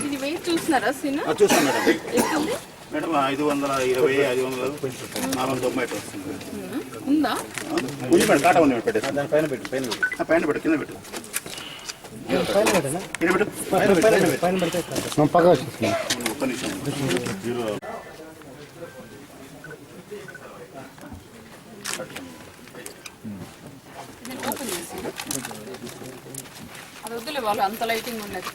ఇది వెయిట్ చూస్తున్నారా? చూస్తాం మేడం మేడం ఐదు వందల ఇరవై ఐదు వందల నాలుగు వందల తొంభై వస్తుంది. ఉందా? ఉంది మేడం కాటా ఉంది దాని పైన పెట్టు పైన పెట్టు. పైన పెట్టు కింద పెట్టు. ఒక్క నిమిషం. జీరో. అది వద్దులే వాళ్ళు అంత లైటింగ్ చేస్తాను.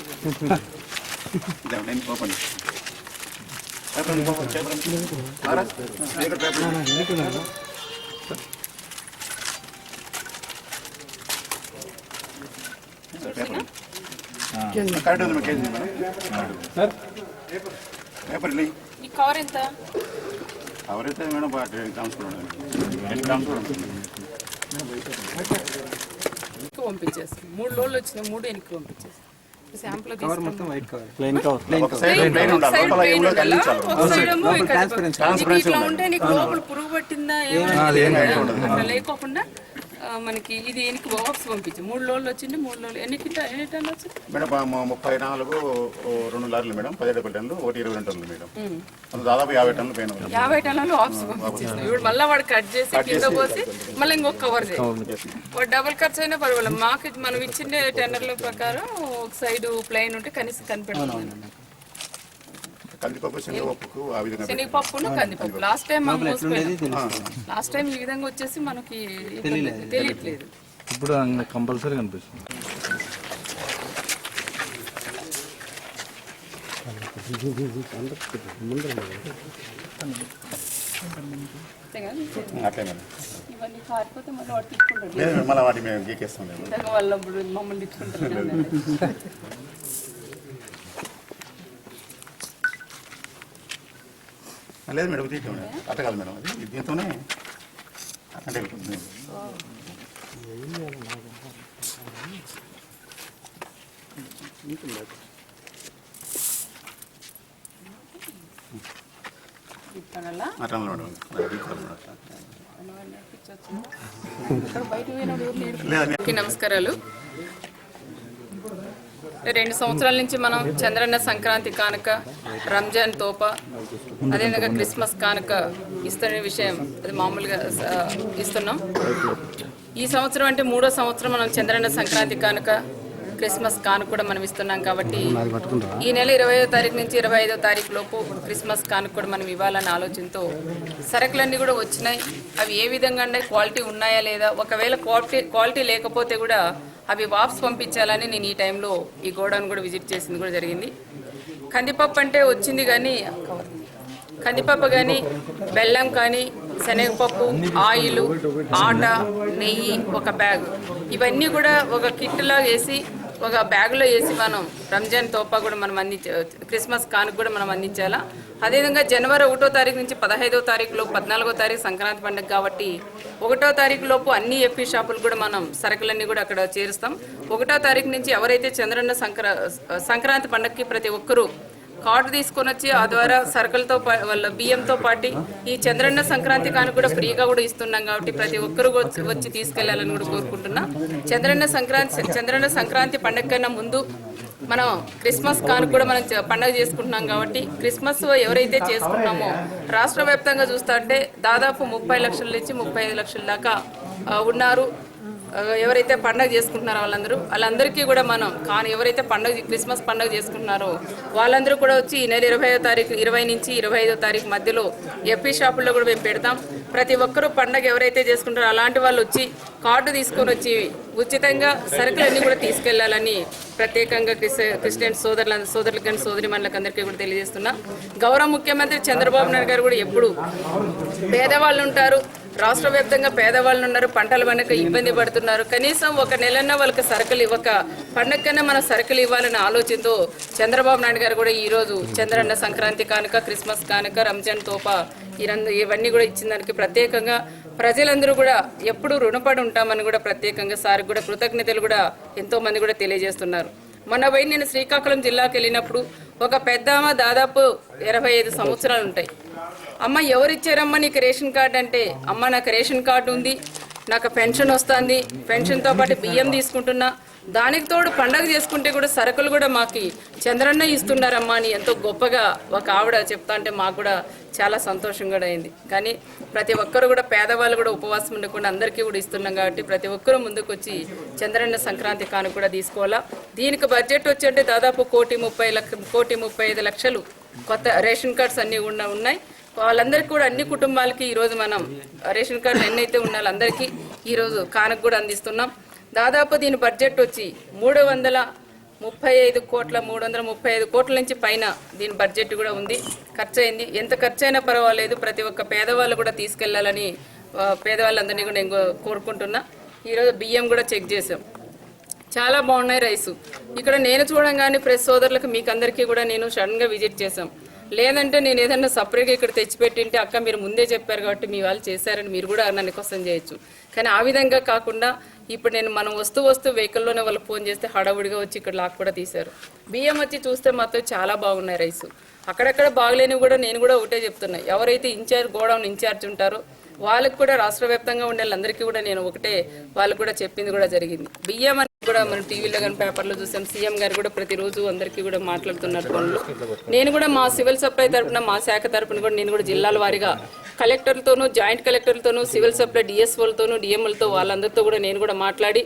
పేపర్ మేడం ఈ కవర్ ఎంత? ఎవరైతే మేడం టెన్ గ్రామ్స్ కూడా గ్రామ్స్ పంపించేస్తాం మూడు రోజులు వచ్చినాయి మూడు వెనక్కి పంపించేస్తాం శాంపుల్ ఇట్లా ఉంటే నీకు లోపల పురుగు పట్టిందా లేకోకుండా మనకి ఇది ఎనికి బాక్స్ పంపించి. మూడు రోజులు వచ్చింది మూడు రోజులు ఎన్ని కింట ఎన్ని టన్నులు వచ్చింది? మేడం ముప్పై నాలుగు రెండు లారీలు మేడం. పదిహేడు టన్నులు ఒకటి ఇరవై రెండు టన్నులు మేడం. దాదాపు యాభై టన్నులు పైన. యాభై టన్నులు ఆఫ్స్ పంపించేసినాం ఇప్పుడు మళ్ళీ వాడు కట్ చేసి కింద పోసి మళ్ళీ ఇంకొక కవర్ చేయాలి వాడు డబుల్ ఖర్చు అయినా పర్వాలేదు. మాకు మనం ఇచ్చిన టెండర్ల ప్రకారం ఒక సైడ్ ప్లెయిన్ ఉంటే కనీసం కనిపెడుతుంది. కందిపప్పు శనగపప్పుకు ఆ విధంగా. శనగపప్పును కందిపప్పు. లాస్ట్ టైం మనం లాస్ట్ టైం ఈ విధంగా వచ్చేసి మనకి తెలియట్లేదు. ఇప్పుడు కంపల్సరీ కనిపిస్తుంది. మళ్ళీ వాటి మేము గీకేస్తాం మమ్మల్ని తిట్టుకుంటారు లేదు మేడం తీయటం మేడం. అట్ట కాదు మేడం అది దీంతోనే వెళ్ళిపోతుంది? అట్లా మేడం మేడం. నమస్కారాలు. రెండు సంవత్సరాల నుంచి మనం చంద్రన్న సంక్రాంతి కానుక రంజాన్ తోప అదేవిధంగా క్రిస్మస్ కానుక ఇస్తున్న విషయం అది మామూలుగా ఇస్తున్నాం. ఈ సంవత్సరం అంటే మూడో సంవత్సరం మనం చంద్రన్న సంక్రాంతి కానుక క్రిస్మస్ కానుక కూడా మనం ఇస్తున్నాం కాబట్టి ఈ నెల ఇరవై తారీఖు నుంచి ఇరవై ఐదో తారీఖు లోపు క్రిస్మస్ కానుక కూడా మనం ఇవ్వాలన్న ఆలోచనతో సరుకులన్నీ కూడా వచ్చినాయి. అవి ఏ విధంగా ఉన్నాయి క్వాలిటీ ఉన్నాయా లేదా? ఒకవేళ క్వాలిటీ క్వాలిటీ లేకపోతే కూడా అవి వాపస్ పంపించాలని నేను ఈ టైంలో ఈ గోడౌన్ కూడా విజిట్ చేసింది కూడా జరిగింది. కందిపప్పు అంటే వచ్చింది కానీ కందిపప్పు కానీ బెల్లం కానీ శనగపప్పు ఆయిల్ ఆట నెయ్యి ఒక బ్యాగ్. ఇవన్నీ కూడా ఒక కిట్లో వేసి ఒక బ్యాగ్లో వేసి మనం రంజాన్ తోపా కూడా మనం అందించ క్రిస్మస్ కానుక కూడా మనం అందించాలా? అదేవిధంగా జనవరి ఒకటో తారీఖు నుంచి పదహైదో తారీఖులో పద్నాలుగో తారీఖు సంక్రాంతి పండుగ కాబట్టి ఒకటో తారీఖు లోపు అన్ని ఎఫీ షాపులు కూడా మనం సరుకులన్నీ కూడా అక్కడ చేరుస్తాం. ఒకటో తారీఖు నుంచి ఎవరైతే చంద్రన్న సంక్రా సంక్రాంతి పండుగకి ప్రతి ఒక్కరూ కార్డు తీసుకొని వచ్చి ఆ ద్వారా సరుకులతో పా- వాళ్ళ బియ్యంతో పాటు ఈ చంద్రన్న సంక్రాంతి కాను కూడా ఫ్రీగా కూడా ఇస్తున్నాం కాబట్టి ప్రతి ఒక్కరు వచ్చి వచ్చి తీసుకెళ్ళాలని కూడా కోరుకుంటున్నా. చంద్రన్న సంక్రాంతి చంద్రన్న సంక్రాంతి పండుగ కన్నా ముందు మనం క్రిస్మస్ కాను కూడా మనం పండగ చేసుకుంటున్నాం కాబట్టి క్రిస్మస్ ఎవరైతే చేసుకున్నామో రాష్ట్ర వ్యాప్తంగా చూస్తా అంటే దాదాపు ముప్పై లక్షల నుంచి ముప్పై ఐదు లక్షల దాకా ఉన్నారు. ఎవరైతే పండగ చేసుకుంటున్నారో వాళ్ళందరూ వాళ్ళందరికీ కూడా మనం కానీ ఎవరైతే పండగ క్రిస్మస్ పండగ చేసుకుంటున్నారో వాళ్ళందరూ కూడా వచ్చి ఈ నెల ఇరవై తారీఖు ఇరవై నుంచి ఇరవై ఐదో తారీఖు మధ్యలో ఎఫ్పీ షాపుల్లో కూడా మేము పెడతాం. ప్రతి ఒక్కరూ పండగ ఎవరైతే చేసుకుంటారో అలాంటి వాళ్ళు వచ్చి కార్డు తీసుకొని వచ్చి ఉచితంగా సరుకులన్నీ కూడా తీసుకెళ్ళాలని ప్రత్యేకంగా క్రిస్ క్రిస్టియన్ సోదరుల సోదరులకు కానీ సోదరి అందరికీ కూడా తెలియజేస్తున్నా. గౌరవ ముఖ్యమంత్రి చంద్రబాబు నాయుడు గారు కూడా ఎప్పుడు పేదవాళ్ళు ఉంటారు రాష్ట్ర వ్యాప్తంగా పేదవాళ్ళు ఉన్నారు పంటలు వెనక ఇబ్బంది పడుతున్నారు. కనీసం ఒక నెలన్న వాళ్ళకి సరుకులు ఇవ్వక పండగకన్నా మనం సరుకులు ఇవ్వాలనే ఆలోచనతో చంద్రబాబు నాయుడు గారు కూడా ఈరోజు చంద్రన్న సంక్రాంతి కానుక క్రిస్మస్ కానుక రంజాన్ తోప ఇవన్నీ కూడా ఇచ్చిన దానికి ప్రత్యేకంగా ప్రజలందరూ కూడా ఎప్పుడు రుణపడి ఉంటామని కూడా ప్రత్యేకంగా సార్కి కూడా కృతజ్ఞతలు కూడా ఎంతో మంది కూడా తెలియజేస్తున్నారు. మొన్న పోయి నేను శ్రీకాకుళం జిల్లాకు వెళ్ళినప్పుడు ఒక పెద్దమ్మ దాదాపు ఇరవై ఐదు సంవత్సరాలు ఉంటాయి. అమ్మ ఎవరిచ్చారమ్మా నీకు రేషన్ కార్డు అంటే? అమ్మ నాకు రేషన్ కార్డు ఉంది నాకు పెన్షన్ వస్తుంది పెన్షన్తో పాటు బియ్యం తీసుకుంటున్నా. దానికి తోడు పండగ చేసుకుంటే కూడా సరుకులు కూడా మాకు చంద్రన్న ఇస్తున్నారమ్మా అని ఎంతో గొప్పగా ఒక ఆవిడ చెప్తా అంటే మాకు కూడా చాలా సంతోషం కూడా అయింది. కానీ ప్రతి ఒక్కరు కూడా పేదవాళ్ళు కూడా ఉపవాసం ఉండకుండా అందరికీ కూడా ఇస్తున్నాం కాబట్టి ప్రతి ఒక్కరూ ముందుకు వచ్చి చంద్రన్న సంక్రాంతి కాను కూడా తీసుకోవాలా? దీనికి బడ్జెట్ వచ్చి దాదాపు కోటి ముప్పై లక్ష కోటి ముప్పై ఐదు లక్షలు కొత్త రేషన్ కార్డ్స్ అన్నీ కూడా ఉన్నాయి. వాళ్ళందరికీ కూడా అన్ని కుటుంబాలకి ఈరోజు మనం రేషన్ కార్డులు ఎన్నైతే ఉన్నాయో అందరికీ ఈరోజు కానుక కూడా అందిస్తున్నాం. దాదాపు దీని బడ్జెట్ వచ్చి మూడు వందల ముప్పై ఐదు కోట్ల మూడు వందల ముప్పై ఐదు కోట్ల నుంచి పైన దీని బడ్జెట్ కూడా ఉంది. ఖర్చు అయింది ఎంత ఖర్చు అయినా పర్వాలేదు. ప్రతి ఒక్క పేదవాళ్ళు కూడా తీసుకెళ్ళాలని పేదవాళ్ళందరినీ కూడా నేను కోరుకుంటున్నా. ఈరోజు బియ్యం కూడా చెక్ చేసాం చాలా బాగున్నాయి రైసు. ఇక్కడ నేను చూడంగానే ప్రెస్ సోదరులకు మీకు అందరికీ కూడా నేను సడన్గా విజిట్ చేశాం. లేదంటే నేను ఏదన్నా సపరేట్గా ఇక్కడ తెచ్చిపెట్టింటే అక్క మీరు ముందే చెప్పారు కాబట్టి మీ వాళ్ళు చేశారని మీరు కూడా నన్ను కోసం చేయొచ్చు. కానీ ఆ విధంగా కాకుండా ఇప్పుడు నేను మనం వస్తూ వస్తూ వెహికల్లోనే వాళ్ళు ఫోన్ చేస్తే హడావుడిగా వచ్చి ఇక్కడ లాక్ కూడా తీశారు. బియ్యం వచ్చి చూస్తే మాత్రం చాలా బాగున్నాయి రైస్. అక్కడక్కడ బాగలేనివి కూడా నేను కూడా ఒకటే చెప్తున్నా. ఎవరైతే ఇన్ఛార్జ్ గోడౌన్ ఇన్ఛార్జ్ ఉంటారో వాళ్ళకి కూడా రాష్ట్ర వ్యాప్తంగా ఉండే వాళ్ళందరికీ కూడా నేను ఒకటే వాళ్ళకు కూడా చెప్పింది కూడా జరిగింది. బియ్యం అనేది కూడా మనం టీవీలో కానీ పేపర్లో చూసాం. సీఎం గారు కూడా ప్రతిరోజు అందరికీ కూడా మాట్లాడుతున్నారు పనులు నేను కూడా మా సివిల్ సప్లై తరపున మా శాఖ తరపున కూడా నేను కూడా జిల్లాల వారీగా కలెక్టర్లతోనూ జాయింట్ కలెక్టర్లతోనూ సివిల్ సప్లై డిఎస్ఓలతోనూ డిఎంఎల్తో వాళ్ళందరితో కూడా నేను కూడా మాట్లాడి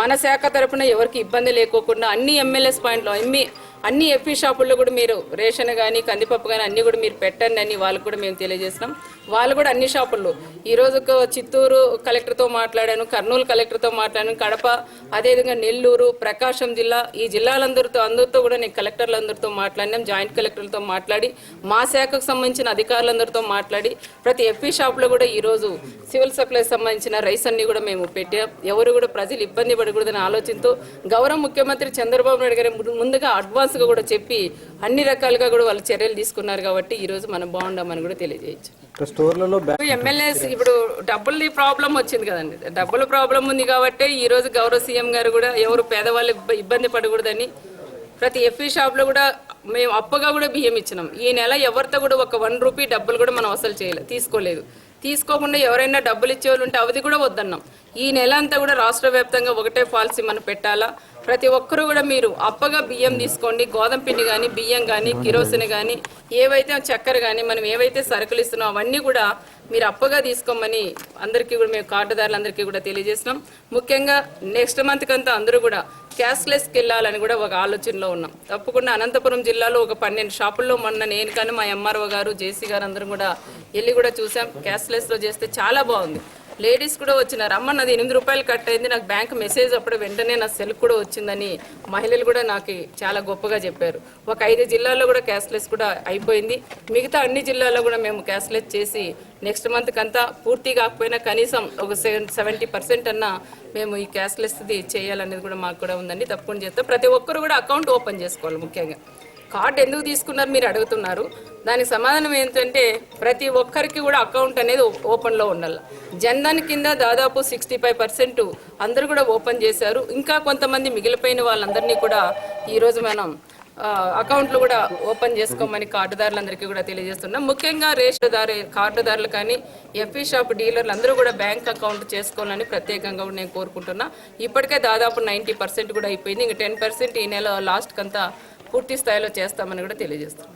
మన శాఖ తరపున ఎవరికి ఇబ్బంది లేకోకుండా అన్ని ఎమ్మెల్యేస్ పాయింట్లో ఎమ్మె అన్ని ఎఫ్ఈ షాపుల్లో కూడా మీరు రేషన్ కానీ కందిపప్పు కానీ అన్ని కూడా మీరు పెట్టండి అని వాళ్ళకు కూడా మేము తెలియజేసినాం వాళ్ళు కూడా అన్ని షాపుల్లో. ఈ రోజు చిత్తూరు కలెక్టర్తో మాట్లాడాను కర్నూలు కలెక్టర్తో మాట్లాడాను కడప అదేవిధంగా నెల్లూరు ప్రకాశం జిల్లా ఈ జిల్లాలందరితో అందరితో కూడా నేను కలెక్టర్లందరితో మాట్లాడినాం జాయింట్ కలెక్టర్లతో మాట్లాడి మా శాఖకు సంబంధించిన అధికారులందరితో మాట్లాడి ప్రతి ఎఫ్ఈ షాప్లో కూడా ఈరోజు సివిల్ సప్లై సంబంధించిన రైస్ అన్ని కూడా మేము పెట్టాం ఎవరు కూడా ప్రజలు ఇబ్బంది పడకూడదనే ఆలోచనతో గౌరవ ముఖ్యమంత్రి చంద్రబాబు నాయుడు గారి ముందుగా అడ్వాన్స్గా కూడా చెప్పి అన్ని రకాలుగా కూడా వాళ్ళు చర్యలు తీసుకున్నారు కాబట్టి ఈ రోజు మనం బాగుండామని కూడా తెలియజేయచ్చు. స్టోర్లలో ఎమ్మెల్యేస్ ఇప్పుడు డబ్బులది ప్రాబ్లం వచ్చింది కదండి. డబ్బుల ప్రాబ్లం ఉంది కాబట్టి ఈ రోజు గౌరవ సీఎం గారు కూడా ఎవరు పేదవాళ్ళు ఇబ్బ- ఇబ్బంది పడకూడదని ప్రతి ఎఫ్ఈ షాప్లో కూడా మేము అప్పగా కూడా బియ్యం ఇచ్చినాం. ఈ నెల ఎవరితో కూడా ఒక వన్ రూపీ డబ్బులు కూడా మనం వసూలు చేయలేదు తీసుకోలేదు. తీసుకోకుండా ఎవరైనా డబ్బులు ఇచ్చేవాళ్ళు ఉంటే అవధి కూడా వద్దన్నాం. ఈ నెల అంతా కూడా రాష్ట్ర వ్యాప్తంగా ఒకటే పాలసీ మనం పెట్టాలా? ప్రతి ఒక్కరూ కూడా మీరు అప్పగా బియ్యం తీసుకోండి గోధుమ పిండి కానీ బియ్యం కానీ కిరోసిన్ కానీ ఏవైతే చక్కెర కానీ మనం ఏవైతే సరుకులు ఇస్తున్నాం అవన్నీ కూడా మీరు అప్పగా తీసుకోమని అందరికీ కూడా మేము కార్డుదారులందరికీ కూడా తెలియజేస్తున్నాం. ముఖ్యంగా నెక్స్ట్ మంత్ కంతా అందరూ కూడా క్యాష్లెస్కి వెళ్ళాలని కూడా ఒక ఆలోచనలో ఉన్నాం. తప్పకుండా అనంతపురం జిల్లాలో ఒక పన్నెండు షాపుల్లో మొన్న నేను కానీ మా ఎంఆర్ఓ గారు జేసీ గారు అందరం కూడా వెళ్ళి కూడా చూసాం. క్యాష్లెస్లో చేస్తే చాలా బాగుంది. లేడీస్ కూడా వచ్చినారు. అమ్మ నాది ఎనిమిది రూపాయలు కట్ అయింది. నాకు బ్యాంక్ మెసేజ్ అప్పుడు వెంటనే నా సెల్ కూడా వచ్చిందని మహిళలు కూడా నాకు చాలా గొప్పగా చెప్పారు. ఒక ఐదు జిల్లాల్లో కూడా క్యాష్లెస్ కూడా అయిపోయింది. మిగతా అన్ని జిల్లాల్లో కూడా మేము క్యాష్లెస్ చేసి నెక్స్ట్ మంత్ కంతా పూర్తి కాకపోయినా కనీసం ఒక సెవెంటీ పర్సెంట్ అన్నా మేము ఈ క్యాష్లెస్ది చేయాలనేది కూడా మాకు కూడా ఉందండి. తప్పకుండా చేస్తాం. ప్రతి ఒక్కరు కూడా అకౌంట్ ఓపెన్ చేసుకోవాలి ముఖ్యంగా. కార్డు ఎందుకు తీసుకున్నారు మీరు అడుగుతున్నారు? దానికి సమాధానం ఏంటంటే ప్రతి ఒక్కరికి కూడా అకౌంట్ అనేది ఓ- ఓపెన్లో ఉండాలి. జన్ధన్ కింద దాదాపు సిక్స్టీ ఫైవ్ పర్సెంట్ అందరూ కూడా ఓపెన్ చేశారు. ఇంకా కొంతమంది మిగిలిపోయిన వాళ్ళందరినీ కూడా ఈరోజు మనం అకౌంట్లు కూడా ఓపెన్ చేసుకోమని కార్డుదారులందరికీ కూడా తెలియజేస్తున్నాం. ముఖ్యంగా రేషన్దారు కార్డుదారులు కానీ ఎఫ్ఈ షాప్ డీలర్లు అందరూ కూడా బ్యాంక్ అకౌంట్ చేసుకోవాలని ప్రత్యేకంగా కూడా నేను కోరుకుంటున్నా. ఇప్పటికే దాదాపు నైంటీ పర్సెంట్ కూడా అయిపోయింది. ఇంక టెన్ పర్సెంట్ ఈ నెల లాస్ట్కి అంతా పూర్తి స్థాయిలో చేస్తామని కూడా తెలియజేస్తున్నాం.